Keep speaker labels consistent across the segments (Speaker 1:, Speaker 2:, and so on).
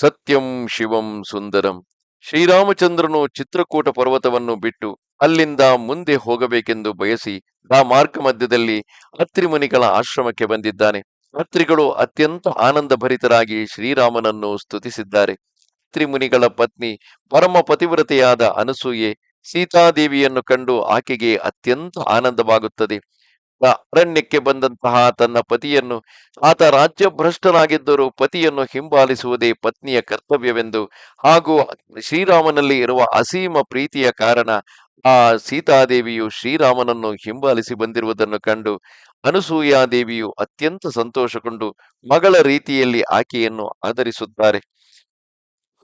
Speaker 1: ಸತ್ಯಂ ಶಿವಂ ಸುಂದರಂ. ಶ್ರೀರಾಮಚಂದ್ರನು ಚಿತ್ರಕೂಟ ಪರ್ವತವನ್ನು ಬಿಟ್ಟು ಅಲ್ಲಿಂದ ಮುಂದೆ ಹೋಗಬೇಕೆಂದು ಬಯಸಿ ಆ ಮಾರ್ಗ ಮಧ್ಯದಲ್ಲಿ ಅತ್ರಿಮುನಿಗಳ ಆಶ್ರಮಕ್ಕೆ ಬಂದಿದ್ದಾನೆ. ಅತ್ರಿಗಳು ಅತ್ಯಂತ ಆನಂದ ಭರಿತರಾಗಿ ಶ್ರೀರಾಮನನ್ನು ಸ್ತುತಿಸಿದ್ದಾರೆ. ಅತ್ರಿಮುನಿಗಳ ಪತ್ನಿ ಪರಮ ಪತಿವ್ರತೆಯಾದ ಅನಸೂಯೆ ಸೀತಾದೇವಿಯನ್ನು ಕಂಡು ಆಕೆಗೆ ಅತ್ಯಂತ ಆನಂದವಾಗುತ್ತದೆ. ಅರಣ್ಯಕ್ಕೆ ಬಂದಂತಹ ತನ್ನ ಪತಿಯನ್ನು, ಆತ ರಾಜ್ಯ ಭ್ರಷ್ಟನಾಗಿದ್ದರೂ ಪತಿಯನ್ನು ಹಿಂಬಾಲಿಸುವುದೇ ಪತ್ನಿಯ ಕರ್ತವ್ಯವೆಂದು, ಹಾಗೂ ಶ್ರೀರಾಮನಲ್ಲಿ ಇರುವ ಅಸೀಮ ಪ್ರೀತಿಯ ಕಾರಣ, ಆ ಸೀತಾದೇವಿಯು ಶ್ರೀರಾಮನನ್ನು ಹಿಂಬಾಲಿಸಿ ಬಂದಿರುವುದನ್ನು ಕಂಡು, ಅನಸೂಯಾದೇವಿಯು ಅತ್ಯಂತ ಸಂತೋಷಗೊಂಡು ಮಗಳ ರೀತಿಯಲ್ಲಿ ಆಕೆಯನ್ನು ಆದರಿಸುತ್ತಾರೆ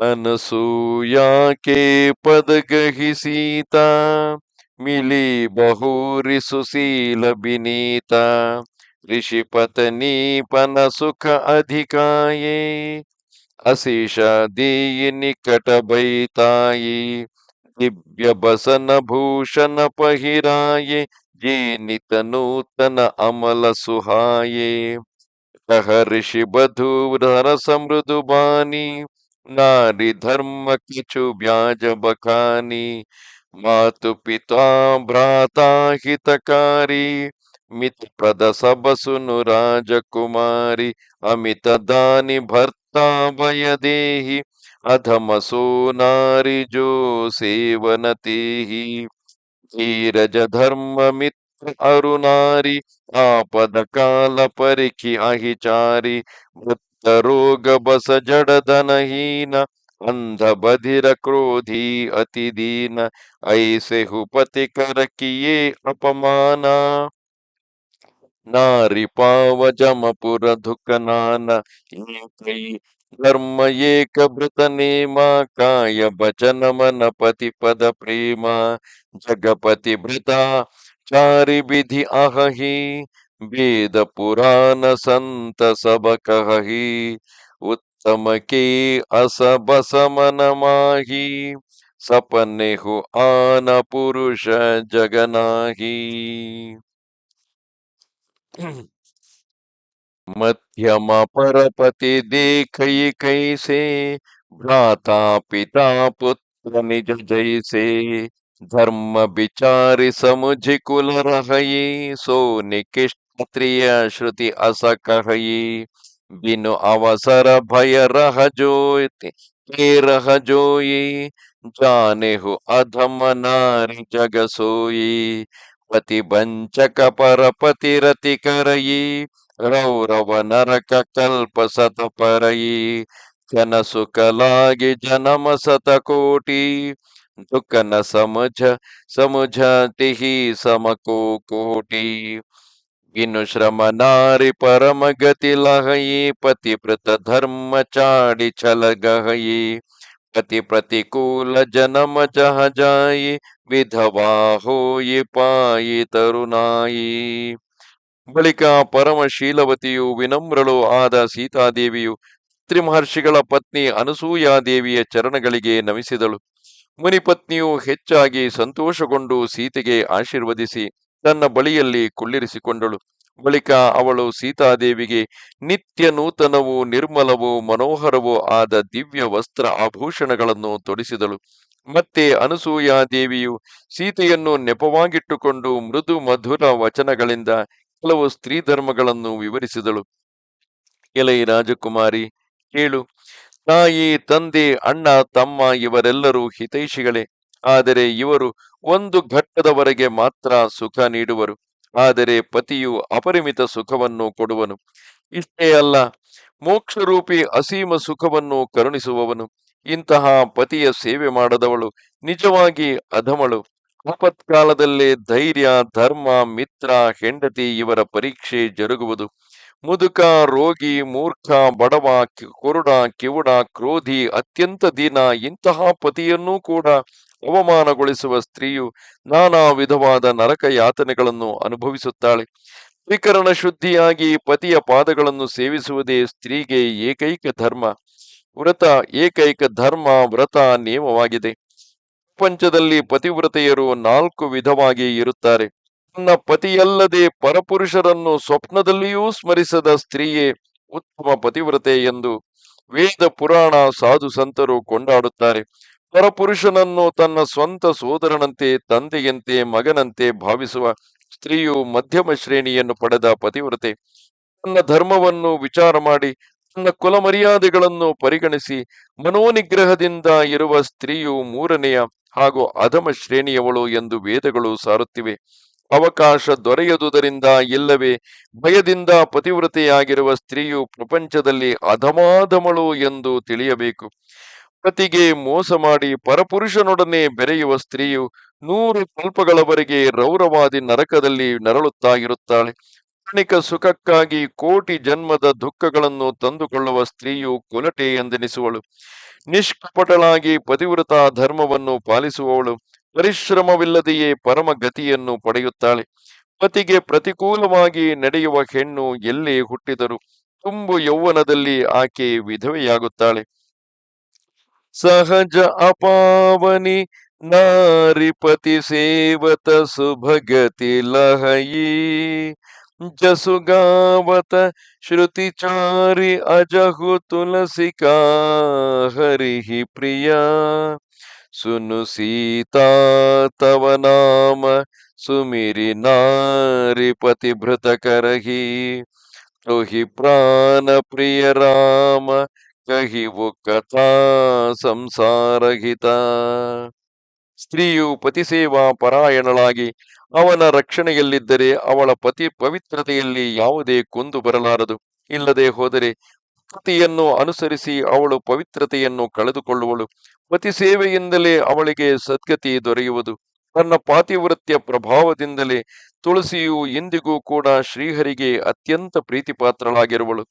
Speaker 1: ಅನಸೂಯಾಕೆ ಪದಗಹಿ ಸೀತಾ मिली बहु सुशील विनीता। ऋषिपत्नी पन सुख अधिकाये। अशीष दीय निकट बैताई दिव्य बसन भूषण पहिराये। जी नित नूतन अमल सुहाये। कह ऋषि बधु धर समृदु बानी। नारी धर्म किचु ब्याज बखानी। ಮಾತು ಪಿತಾ ಭ್ರಾತಾ ಹಿತಕಾರಿ, ಮಿತ್ ಪ್ರದ ಸಬಸುನು ರಾಜಕುಮಾರಿ, ಅಮಿತ ದಾನಿ ಭರ್ತಾ ಭಯದೇಹಿ, ಅಧಮ ಸೋನಾರಿ ಜೋ ಸೇವನತೇಹಿ ಧೀರಜ ಧರ್ಮ ಮಿತ್ರ ಅರುನಾರಿ, ಆಪದ ಕಾಲ ಪರಿಖಿ ಅಹಿಚಾರಿ ಮೃತ್ತ ರೋಗ ಬಸ ಜಡದನಹೀನ अंध बधिर क्रोधी अति दीन ऐसे हुपति कर किए अपमाना। नारी पाव जम पुर धुक नान धर्म एक भृत नेमा, काय बचन मन पति पद प्रेमा। जगपति भृता चारि विधि अहही वेद पुराण संत सब कहही। समके असब सपने सपनेहु आन पुरुष जगनाही। मध्यम परपति देख कैसे, भ्राता पिता पुत्र निज जैसे। धर्म विचारि समुझ कुल रहिए सो निकृष्ट श्रुति अस कही बिनु अवसर भय रह जोति के रह जोई जाने हो अधम नारी जग सोई पति बंचक परपति रति करई रौरव नरक कल्प सत परई जन सुख लागे जनम सत कोटि। दुख न समझ, समझती ही सम को कोटि। ಇನ್ನು ಶ್ರಮ ನಾರಿ ಪರಮಗತಿ ಲಹಯಿ ಪತಿಪೃತ ಧರ್ಮ ಚಾಡಿ ಛಲಗಹಯಿ. ಪತಿ ಪ್ರತಿಕೂಲ ಜನಮ ಜಹಜಾಯಿ, ವಿಧವಾ ಹೋಯಿ ಪಾಯಿ ತರುನಾಯಿ. ಬಳಿಕ ಪರಮಶೀಲವತಿಯು ವಿನಮ್ರಳು ಆದ ಸೀತಾದೇವಿಯು ತ್ರಿಮಹರ್ಷಿಗಳ ಪತ್ನಿ ಅನಸೂಯಾದೇವಿಯ ಚರಣಗಳಿಗೆ ನಮಿಸಿದಳು. ಮುನಿಪತ್ನಿಯು ಹೆಚ್ಚಾಗಿ ಸಂತೋಷಗೊಂಡು ಸೀತೆಗೆ ಆಶೀರ್ವದಿಸಿ ತನ್ನ ಬಳಿಯಲ್ಲಿ ಕುಳ್ಳಿರಿಸಿಕೊಂಡಳು. ಬಳಿಕ ಅವಳು ಸೀತಾದೇವಿಗೆ, ನಿತ್ಯ ನೂತನವೂ ನಿರ್ಮಲವೂ ಮನೋಹರವೂ ಆದ ದಿವ್ಯ ವಸ್ತ್ರ ಆಭೂಷಣಗಳನ್ನು ತೊಡಿಸಿದಳು. ಮತ್ತೆ ಅನಸೂಯಾದೇವಿಯು ಸೀತೆಯನ್ನು ನೆಪವಾಗಿಟ್ಟುಕೊಂಡು ಮೃದು ಮಧುರ ವಚನಗಳಿಂದ ಕೆಲವು ಸ್ತ್ರೀ ಧರ್ಮಗಳನ್ನು ವಿವರಿಸಿದಳು. ಎಲೈ ರಾಜಕುಮಾರಿ, ಕೇಳು. ತಾಯಿ, ತಂದೆ, ಅಣ್ಣ, ತಮ್ಮ ಇವರೆಲ್ಲರೂ ಹಿತೈಷಿಗಳೇ. ಆದರೆ ಇವರು ಒಂದು ಘಟ್ಟದವರೆಗೆ ಮಾತ್ರ ಸುಖ ನೀಡುವರು, ಆದರೆ ಪತಿಯು ಅಪರಿಮಿತ ಸುಖವನ್ನು ಕೊಡುವನು. ಇಷ್ಟೇ ಅಲ್ಲ, ಮೋಕ್ಷರೂಪಿ ಅಸೀಮ ಸುಖವನ್ನು ಕರುಣಿಸುವವನು. ಇಂತಹ ಪತಿಯ ಸೇವೆ ಮಾಡದವಳು ನಿಜವಾಗಿ ಅಧಮಳು. ಆಪತ್ಕಾಲದಲ್ಲೇ ಧೈರ್ಯ, ಧರ್ಮ, ಮಿತ್ರ, ಹೆಂಡತಿ ಇವರ ಪರೀಕ್ಷೆ ಜರುಗುವುದು. ಮುದುಕ, ರೋಗಿ, ಮೂರ್ಖ, ಬಡವ ಕುರುಡ, ಕಿವುಡ, ಕ್ರೋಧಿ, ಅತ್ಯಂತ ದೀನ ಇಂತಹ ಪತಿಯನ್ನೂ ಕೂಡ ಅವಮಾನಗೊಳಿಸುವ ಸ್ತ್ರೀಯು ನಾನಾ ವಿಧವಾದ ನರಕ ಯಾತನೆಗಳನ್ನು ಅನುಭವಿಸುತ್ತಾಳೆ. ತ್ರಿಕರಣ ಶುದ್ಧಿಯಾಗಿ ಪತಿಯ ಪಾದಗಳನ್ನು ಸೇವಿಸುವುದೇ ಸ್ತ್ರೀಗೆ ಏಕೈಕ ಧರ್ಮ. ವ್ರತ, ಏಕೈಕ ಧರ್ಮ, ವ್ರತ ನಿಯಮವಾಗಿದೆ. ಪ್ರಪಂಚದಲ್ಲಿ ಪತಿವ್ರತೆಯರು ನಾಲ್ಕು ವಿಧವಾಗಿ ಇರುತ್ತಾರೆ. ತನ್ನ ಪತಿಯಲ್ಲದೆ ಪರಪುರುಷರನ್ನು ಸ್ವಪ್ನದಲ್ಲಿಯೂ ಸ್ಮರಿಸದ ಸ್ತ್ರೀಯೇ ಉತ್ತಮ ಪತಿವ್ರತೆ ಎಂದು ವೇದ ಪುರಾಣ ಸಾಧು ಸಂತರು ಕೊಂಡಾಡುತ್ತಾರೆ. ಪರಪುರುಷನನ್ನು ತನ್ನ ಸ್ವಂತ ಸೋದರನಂತೆ, ತಂದೆಯಂತೆ, ಮಗನಂತೆ ಭಾವಿಸುವ ಸ್ತ್ರೀಯು ಮಧ್ಯಮ ಶ್ರೇಣಿಯನ್ನು ಪಡೆದ ಪತಿವ್ರತೆ. ತನ್ನ ಧರ್ಮವನ್ನು ವಿಚಾರ ಮಾಡಿ, ತನ್ನ ಕುಲಮರ್ಯಾದೆಗಳನ್ನು ಪರಿಗಣಿಸಿ, ಮನೋನಿಗ್ರಹದಿಂದ ಇರುವ ಸ್ತ್ರೀಯು ಮೂರನೆಯ ಹಾಗೂ ಅಧಮ ಶ್ರೇಣಿಯವಳು ಎಂದು ವೇದಗಳು ಸಾರುತ್ತಿವೆ. ಅವಕಾಶ ದೊರೆಯದುದರಿಂದ ಇಲ್ಲವೇ? ಭಯದಿಂದ ಪತಿವ್ರತೆಯಾಗಿರುವ ಸ್ತ್ರೀಯು ಪ್ರಪಂಚದಲ್ಲಿ ಅಧಮಾಧಮಳು ಎಂದು ತಿಳಿಯಬೇಕು. ಪತಿಗೆ ಮೋಸ ಮಾಡಿ ಪರಪುರುಷನೊಡನೆ ಬೆರೆಯುವ ಸ್ತ್ರೀಯು ನೂರು ಕಲ್ಪಗಳವರೆಗೆ ರೌರವಾದಿ ನರಕದಲ್ಲಿ ನರಳುತ್ತಾ ಇರುತ್ತಾಳೆ. ಕ್ಷಣಿಕ ಸುಖಕ್ಕಾಗಿ ಕೋಟಿ ಜನ್ಮದ ದುಃಖಗಳನ್ನು ತಂದುಕೊಳ್ಳುವ ಸ್ತ್ರೀಯು ಕೊಲಟೆ ಎಂದೆನಿಸುವಳು. ನಿಷ್ಕಪಟಳಾಗಿ ಪತಿವ್ರತ ಧರ್ಮವನ್ನು ಪಾಲಿಸುವವಳು. ಪರಿಶ್ರಮವಿಲ್ಲದೆಯೇ ಪರಮಗತಿಯನ್ನು ಪಡೆಯುತ್ತಾಳೆ. ಪತಿಗೆ ಪ್ರತಿಕೂಲವಾಗಿ ನಡೆಯುವ ಹೆಣ್ಣು ಎಲ್ಲಿ ಹುಟ್ಟಿದರೂ ತುಂಬು ಯೌವನದಲ್ಲಿ ಆಕೆ ವಿಧವೆಯಾಗುತ್ತಾಳೆ. ಸಹಜ ಅಪಾವನಿ ನಾರಿಪತಿ ಸೇವತ ಸುಭಗತಿ ಲಹಯಿ ಜಸುಗಾವತ ಶ್ರುತಿಚಾರಿ ಅಜಹು ತುಲಸಿಕಾ ಹರಿಹಿ ಪ್ರಿಯ. ಸುನು ಸೀತಾ, ತವ ನಾಮ ಸುಮಿರಿ ನಾರಿಪತಿ ಭೃತ ಕರಹಿ. प्राण ಪ್ರಿಯ ರಾಮ, ಕಹಿವು ಕಥಾ ಸಂಸಾರಹಿತ ಸ್ತ್ರೀಯು ಪತಿಸೇವಾ ಪರಾಯಣಳಾಗಿ ಅವನ ರಕ್ಷಣೆಯಲ್ಲಿದ್ದರೆ ಅವಳ ಪತಿ ಪವಿತ್ರತೆಯಲ್ಲಿ ಯಾವುದೇ ಕುಂದು ಬರಲಾರದು. ಇಲ್ಲದೆ ಹೋದರೆ ಪತಿಯನ್ನು ಅನುಸರಿಸಿ ಅವಳು ಪವಿತ್ರತೆಯನ್ನು ಕಳೆದುಕೊಳ್ಳುವಳು. ಪತಿ ಸೇವೆಯಿಂದಲೇ ಅವಳಿಗೆ ಸದ್ಗತಿ ದೊರೆಯುವುದು. ತನ್ನ ಪಾತಿವೃತ್ಯ ಪ್ರಭಾವದಿಂದಲೇ ತುಳಸಿಯು ಇಂದಿಗೂ ಕೂಡ ಶ್ರೀಹರಿಗೆ ಅತ್ಯಂತ ಪ್ರೀತಿಪಾತ್ರಳಾಗಿರುವಳು.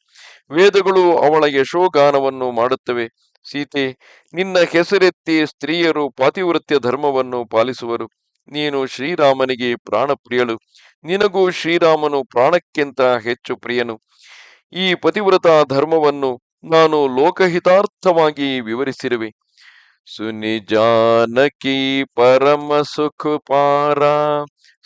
Speaker 1: ವೇದಗಳು ಅವಳ ಯಶೋಗಾನವನ್ನು ಮಾಡುತ್ತವೆ. ಸೀತೆ, ನಿನ್ನ ಹೆಸರೆತ್ತಿ ಸ್ತ್ರೀಯರು ಪಾತಿವೃತ್ಯ ಧರ್ಮವನ್ನು ಪಾಲಿಸುವರು. ನೀನು ಶ್ರೀರಾಮನಿಗೆ ಪ್ರಾಣಪ್ರಿಯಳು. ನಿನಗೂ ಶ್ರೀರಾಮನು ಪ್ರಾಣಕ್ಕಿಂತ ಹೆಚ್ಚು ಪ್ರಿಯನು. ಈ ಪತಿವ್ರತ ಧರ್ಮವನ್ನು ನಾನು ಲೋಕಹಿತಾರ್ಥವಾಗಿ ವಿವರಿಸಿರುವೆ. ಸುನಿ ಜಾನಕಿ ಪರಮ ಸುಖ ಪಾರ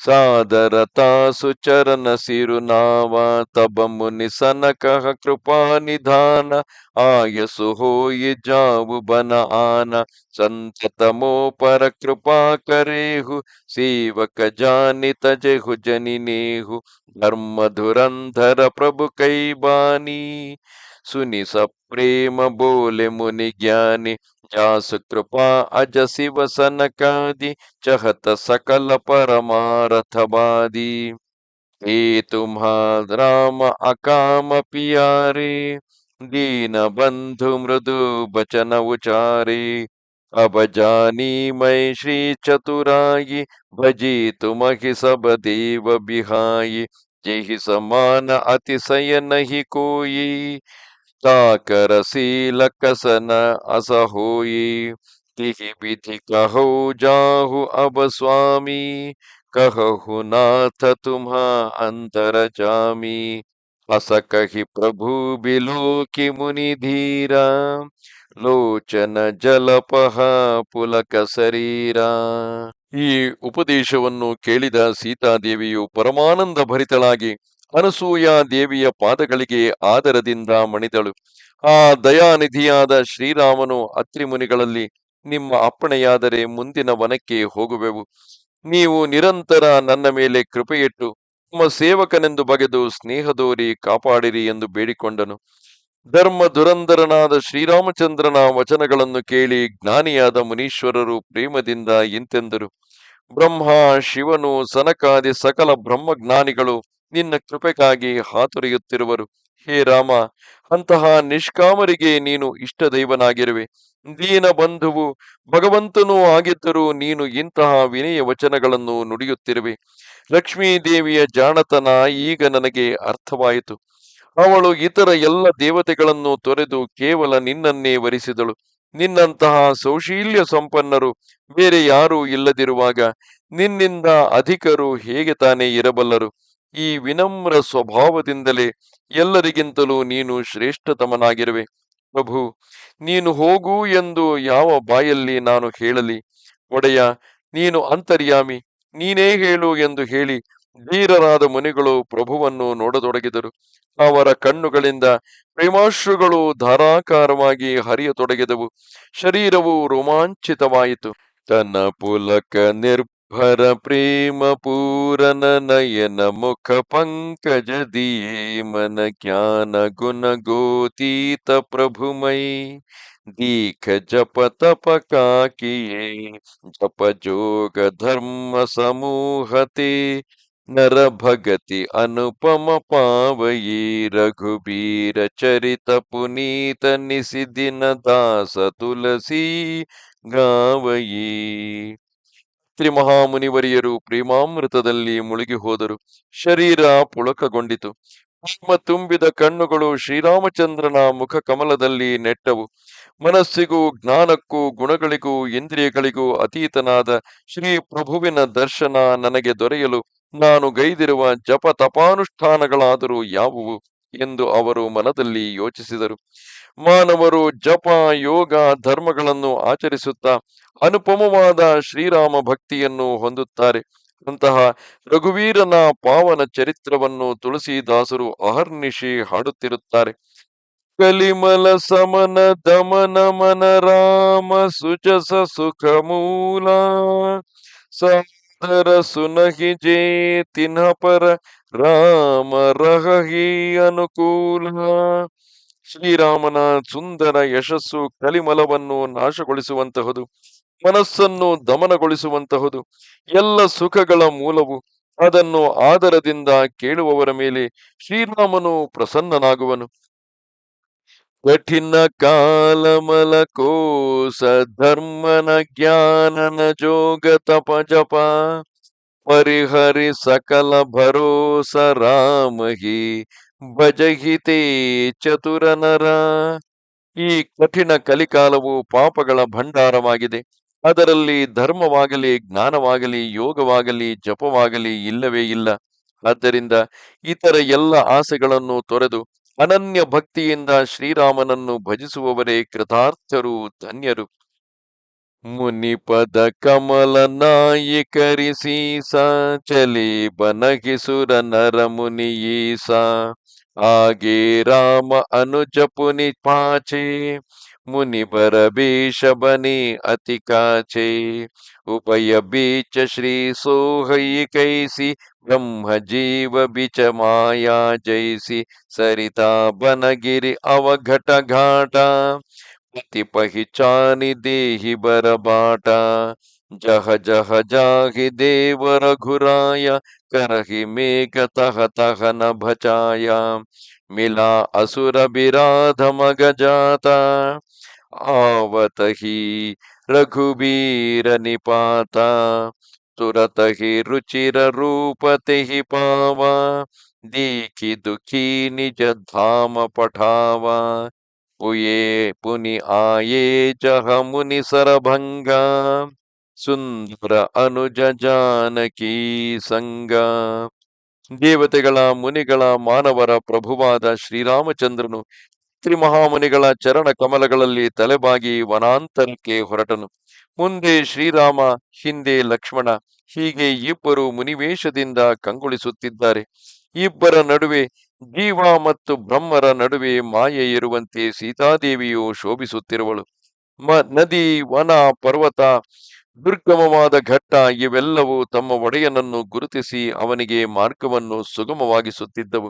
Speaker 1: सादरता सुचरण सिरुनावा, तब मुनि सनक कृपा निधान। आय सुहो ये जाऊ बन आना संततमो पर कृपा करेहु। सेवक जानि तजहु जनि नेहु, धर्म धुरंधर प्रभु कई बानी। सुनि सब प्रेम बोले मुनि ज्ञानी, जास कृपा अज शिव सनकादि, चहत सकल परमारथवादी हे तुम्हारा अकाम पियारे, दीन बंधु मृदु बचन उचारे। अब जानी मैं श्री चतुराई, भजी तुम ही सब देव बिहाई। जेहि समान अतिशय नहीं कोई ತಾಕರಶೀಲಕಸನ ಅಸಹೋಯಿ, ತಿಹಿ ವಿಧಿ ಕಹೋ ಜಾಹು ಅಬ ಸ್ವಾಮಿ, ಕಹಹು ನಾಥ ತುಮ ಅಂತರ ಜಾಮಿ ಅಸ ಕಹಿ ಪ್ರಭು ಬಿಲೋಕಿ ಮುನಿ ಧೀರ ಲೋಚನ ಜಲಪಹ ಪುಲಕ ಶರೀರ ಈ ಉಪದೇಶವನ್ನು ಕೇಳಿದ ಸೀತಾದೇವಿಯು ಪರಮಾನಂದ ಭರಿತಳಾಗಿ ಅನಸೂಯ ದೇವಿಯ ಪಾದಗಳಿಗೆ ಆದರದಿಂದ ಮಣಿದಳು. ಆ ದಯಾನಿಧಿಯಾದ ಶ್ರೀರಾಮನು ಅತ್ರಿ ಮುನಿಗಳಲ್ಲಿ ನಿಮ್ಮ ಅಪ್ಪಣೆಯಾದರೆ ಮುಂದಿನ ವನಕ್ಕೆ ಹೋಗುವೆವು. ನೀವು ನಿರಂತರ ನನ್ನ ಮೇಲೆ ಕೃಪೆಯಿಟ್ಟು, ನಿಮ್ಮ ಸೇವಕನೆಂದು ಬಗೆದು ಸ್ನೇಹದೋರಿ ಕಾಪಾಡಿರಿ ಎಂದು ಬೇಡಿಕೊಂಡನು. ಧರ್ಮ ದುರಂಧರನಾದ ಶ್ರೀರಾಮಚಂದ್ರನ ವಚನಗಳನ್ನು ಕೇಳಿ ಜ್ಞಾನಿಯಾದ ಮುನೀಶ್ವರರು ಪ್ರೇಮದಿಂದ ಇಂತೆಂದರು ಬ್ರಹ್ಮ, ಶಿವನು, ಸನಕಾದಿ ಸಕಲ ಬ್ರಹ್ಮಜ್ಞಾನಿಗಳು ನಿನ್ನ ಕೃಪೆಗಾಗಿ ಹಾತೊರೆಯುತ್ತಿರುವರು. ಹೇ ರಾಮ, ಅಂತಹ ನಿಷ್ಕಾಮರಿಗೆ ನೀನು ಇಷ್ಟ ದೈವನಾಗಿರುವೆ. ದೀನ ಬಂಧುವು ಭಗವಂತನೂ ಆಗಿದ್ದರೂ ನೀನು ಇಂತಹ ವಿನಯ ವಚನಗಳನ್ನು ನುಡಿಯುತ್ತಿರುವೆ. ಲಕ್ಷ್ಮೀ ದೇವಿಯ ಜಾಣತನ ಈಗ ನನಗೆ ಅರ್ಥವಾಯಿತು. ಅವಳು ಇತರ ಎಲ್ಲ ದೇವತೆಗಳನ್ನು ತೊರೆದು ಕೇವಲ ನಿನ್ನನ್ನೇ ವರಿಸಿದಳು. ನಿನ್ನಂತಹ ಸೌಶೀಲ್ಯ ಸಂಪನ್ನರು ಬೇರೆ ಯಾರೂ ಇಲ್ಲದಿರುವಾಗ ನಿನ್ನಿಂದ ಅಧಿಕರು ಹೇಗೆ ತಾನೇ ಇರಬಲ್ಲರು? ಈ ವಿನಮ್ರ ಸ್ವಭಾವದಿಂದಲೇ ಎಲ್ಲರಿಗಿಂತಲೂ ನೀನು ಶ್ರೇಷ್ಠತಮನಾಗಿರುವೆ. ಪ್ರಭು, ನೀನು ಹೋಗು ಎಂದು ಯಾವ ಬಾಯಲ್ಲಿ ನಾನು ಹೇಳಲಿ? ಒಡೆಯ, ನೀನು ಅಂತರ್ಯಾಮಿ, ನೀನೇ ಹೇಳು ಎಂದು ಹೇಳಿ ಧೀರರಾದ ಮುನಿಗಳು ಪ್ರಭುವನ್ನು ನೋಡತೊಡಗಿದರು. ಅವರ ಕಣ್ಣುಗಳಿಂದ ಪ್ರೇಮಾಶ್ರುಗಳು ಧಾರಾಕಾರವಾಗಿ ಹರಿಯತೊಡಗಿದವು. ಶರೀರವು ರೋಮಾಂಚಿತವಾಯಿತು. ತನ್ನ ಪುಲಕ भर प्रेम पूरन नयन मुख पंकज दिए मन ज्ञान गुण गोतीत प्रभु मई दीख जप तप का किए जप जोग धर्म समूहते नर भगति अनुपम पावये रघुबीर चरित पुनीत निसिदिन दास तुलसी गावये। ಮಹಾಮುನಿವರಿಯರು ಪ್ರೇಮಾಮೃತದಲ್ಲಿ ಮುಳುಗಿ ಹೋದರು. ಶರೀರ ಪುಳಕಗೊಂಡಿತು. ಪದ್ಮ ತುಂಬಿದ ಕಣ್ಣುಗಳು ಶ್ರೀರಾಮಚಂದ್ರನ ಮುಖ ಕಮಲದಲ್ಲಿ ನೆಟ್ಟವು. ಮನಸ್ಸಿಗೂ ಜ್ಞಾನಕ್ಕೂ ಗುಣಗಳಿಗೂ ಇಂದ್ರಿಯಗಳಿಗೂ ಅತೀತನಾದ ಶ್ರೀ ಪ್ರಭುವಿನ ದರ್ಶನ ನನಗೆ ದೊರೆಯಲು ನಾನು ಗೈದಿರುವ ಜಪ ತಪಾನುಷ್ಠಾನಗಳಾದರೂ ಯಾವುವು? ಎಂದು ಅವರು ಮನದಲ್ಲಿ ಯೋಚಿಸಿದರು. ಮಾನವರು ಜಪ, ಯೋಗ ಧರ್ಮಗಳನ್ನು ಆಚರಿಸುತ್ತಾ ಅನುಪಮವಾದ ಶ್ರೀರಾಮ ಭಕ್ತಿಯನ್ನು ಹೊಂದುತ್ತಾರೆ. ಅಂತಹ ರಘುವೀರನ ಪಾವನ ಚರಿತ್ರವನ್ನು ತುಳಸಿದಾಸರು ಅಹರ್ನಿಶಿ ಹಾಡುತ್ತಿರುತ್ತಾರೆ. ಕಲಿಮಲ ಸಮನ ದಮನ ಮನ ರಾಮ ಸುಜಸ ಸುಖ ಮೂಲ ಸಾದರ ಸುನಹಿ ಜೇ ಪರ ರಾಮ ರಹಿ ಅನುಕೂಲ ಶ್ರೀರಾಮನ ಸುಂದರ ಯಶಸ್ಸು ಕಲಿಮಲವನ್ನು ನಾಶಗೊಳಿಸುವಂತಹುದು, ಮನಸ್ಸನ್ನು ದಮನಗೊಳಿಸುವಂತಹುದು, ಎಲ್ಲ ಸುಖಗಳ ಮೂಲವು ಅದನ್ನು ಆದರದಿಂದ ಕೇಳುವವರ ಮೇಲೆ ಶ್ರೀರಾಮನು ಪ್ರಸನ್ನನಾಗುವನು. ಕಠಿಣ ಕಾಲಮಲ ಕೋಸ ಧರ್ಮನ ಜ್ಞಾನನ ಜೋಗ ತಪ ಜಪ, ಪರಿಹರಿ ಸಕಲ ಭರೋಸ ರಾಮಹಿ ಭಜಹಿತೇ ಚತುರನರ ಈ ಕಠಿಣ ಕಲಿಕಾಲವು ಪಾಪಗಳ ಭಂಡಾರವಾಗಿದೆ. ಅದರಲ್ಲಿ ಧರ್ಮವಾಗಲಿ, ಜ್ಞಾನವಾಗಲಿ, ಯೋಗವಾಗಲಿ, ಜಪವಾಗಲಿ ಇಲ್ಲವೇ ಇಲ್ಲ. ಆದ್ದರಿಂದ ಇತರ ಎಲ್ಲ ಆಸೆಗಳನ್ನು ತೊರೆದು ಅನನ್ಯ ಭಕ್ತಿಯಿಂದ ಶ್ರೀರಾಮನನ್ನು ಭಜಿಸುವವರೇ ಕೃತಾರ್ಥರು, ಧನ್ಯರು. ಮುನಿಪದ ಕಮಲ ನಾಯಿಕರಿಸೀಸ ಚಲಿ ಬನಗಿಸುರ ನರ ಮುನಿಯೀಸ ಆಗೆ ರಾಮ ಅನುಜಪುನಿ ಪಾಚೆ ಮುನಿ ಬರ ಬೀಷ ಬನಿ ಅತಿ ಕಾಚೆ ಉಪಯ ಬೀಚ ಶ್ರೀ ಸೋಹೈ ಕೈಸಿ ಬ್ರಹ್ಮ ಜೀವ ಬಿಚ ಮಾಯಾ ಜೈಸಿ ಸರಿತಾ ಬನಗಿರಿ ಅವಘಟ ಘಾಟ ಪತಿ जह जह जाहि देव रघुराय, करहि मेक तह तह भचाया मिला असुर बिराध मग जाता। आवत ही रघुबीर निपाता। तुरत ही रुचिर रूप ते पावा। दीखी दुखी निज धाम पठावा। पुये पुनि आए जह मुनि सरभंगा। ಸುಂದರ ಅನುಜ ಜಾನಕಿ ಸಂಗ. ದೇವತೆಗಳ, ಮುನಿಗಳ, ಮಾನವರ, ಪ್ರಭುವಾದ ಶ್ರೀರಾಮಚಂದ್ರನು ತ್ರಿಮಹಾಮುನಿಗಳ ಚರಣ ಕಮಲಗಳಲ್ಲಿ ತಲೆಬಾಗಿ ವನಾಂತರಕ್ಕೆ ಹೊರಟನು. ಮುಂದೆ ಶ್ರೀರಾಮ, ಹಿಂದೆ ಲಕ್ಷ್ಮಣ, ಹೀಗೆ ಇಬ್ಬರು ಮುನಿವೇಶದಿಂದ ಕಂಗೊಳಿಸುತ್ತಿದ್ದಾರೆ. ಇಬ್ಬರ ನಡುವೆ ಜೀವ ಮತ್ತು ಬ್ರಹ್ಮರ ನಡುವೆ ಮಾಯೆ ಇರುವಂತೆ ಸೀತಾದೇವಿಯು ಶೋಭಿಸುತ್ತಿರುವಳು. ಮ, ನದಿ, ವನ, ಪರ್ವತ ದುರ್ಗಮವಾದ ಘಟ್ಟ, ಇವೆಲ್ಲವೂ ತಮ್ಮ ಒಡೆಯನನ್ನು ಗುರುತಿಸಿ ಅವನಿಗೆ ಮಾರ್ಗವನ್ನು ಸುಗಮವಾಗಿಸುತ್ತಿದ್ದವು.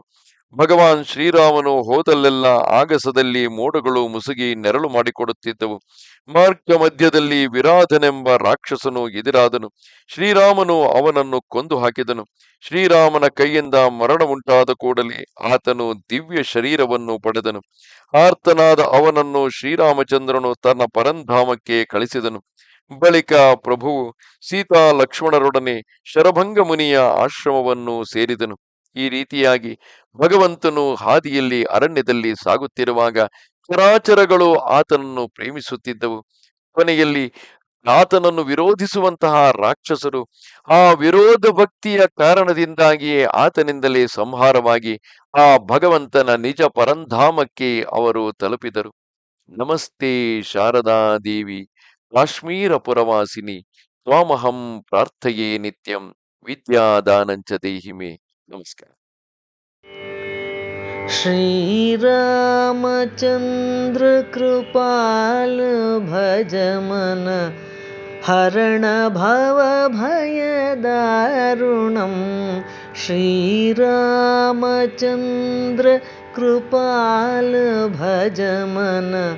Speaker 1: ಭಗವಾನ್ ಶ್ರೀರಾಮನು ಹೋದಲ್ಲೆಲ್ಲ ಆಗಸದಲ್ಲಿ ಮೋಡಗಳು ಮುಸುಗಿ ನೆರಳು ಮಾಡಿಕೊಡುತ್ತಿದ್ದವು. ಮಾರ್ಗ ಮಧ್ಯದಲ್ಲಿ ವಿರಾಧನೆಂಬ ರಾಕ್ಷಸನು ಎದುರಾದನು. ಶ್ರೀರಾಮನು ಅವನನ್ನು ಕೊಂದು ಹಾಕಿದನು. ಶ್ರೀರಾಮನ ಕೈಯಿಂದ ಮರಣ ಉಂಟಾದ ಕೂಡಲೇ ಆತನು ದಿವ್ಯ ಶರೀರವನ್ನು ಪಡೆದನು. ಆರ್ತನಾದ ಅವನನ್ನು ಶ್ರೀರಾಮಚಂದ್ರನು ತನ್ನ ಪರಂಧಾಮಕ್ಕೆ ಕಳಿಸಿದನು. ಬಳಿಕ ಪ್ರಭು ಸೀತಾ ಲಕ್ಷ್ಮಣರೊಡನೆ ಶರಭಂಗ ಮುನಿಯ ಆಶ್ರಮವನ್ನು ಸೇರಿದನು. ಈ ರೀತಿಯಾಗಿ ಭಗವಂತನು ಹಾದಿಯಲ್ಲಿ ಅರಣ್ಯದಲ್ಲಿ ಸಾಗುತ್ತಿರುವಾಗ ಚರಾಚರಗಳು ಆತನನ್ನು ಪ್ರೇಮಿಸುತ್ತಿದ್ದವು. ಕೊನೆಯಲ್ಲಿ ಆತನನ್ನು ವಿರೋಧಿಸುವಂತಹ ರಾಕ್ಷಸರು ಆ ವಿರೋಧ ಭಕ್ತಿಯ ಕಾರಣದಿಂದಾಗಿಯೇ ಆತನಿಂದಲೇ ಸಂಹಾರವಾಗಿ ಆ ಭಗವಂತನ ನಿಜ ಪರಂಧಾಮಕ್ಕೆ ಅವರು ತಲುಪಿದರು. ನಮಸ್ತೆ ಶಾರದಾ ದೇವಿ. काश्मीरपुरवासिनि त्वामहं प्रार्थये
Speaker 2: नित्यं विद्यादानं च देहि मे। नमस्कारीरामचन्द्रकृपाल भजमन हरणभवभयदारुणं श्रीरामचन्द्रकृपाल भजमन।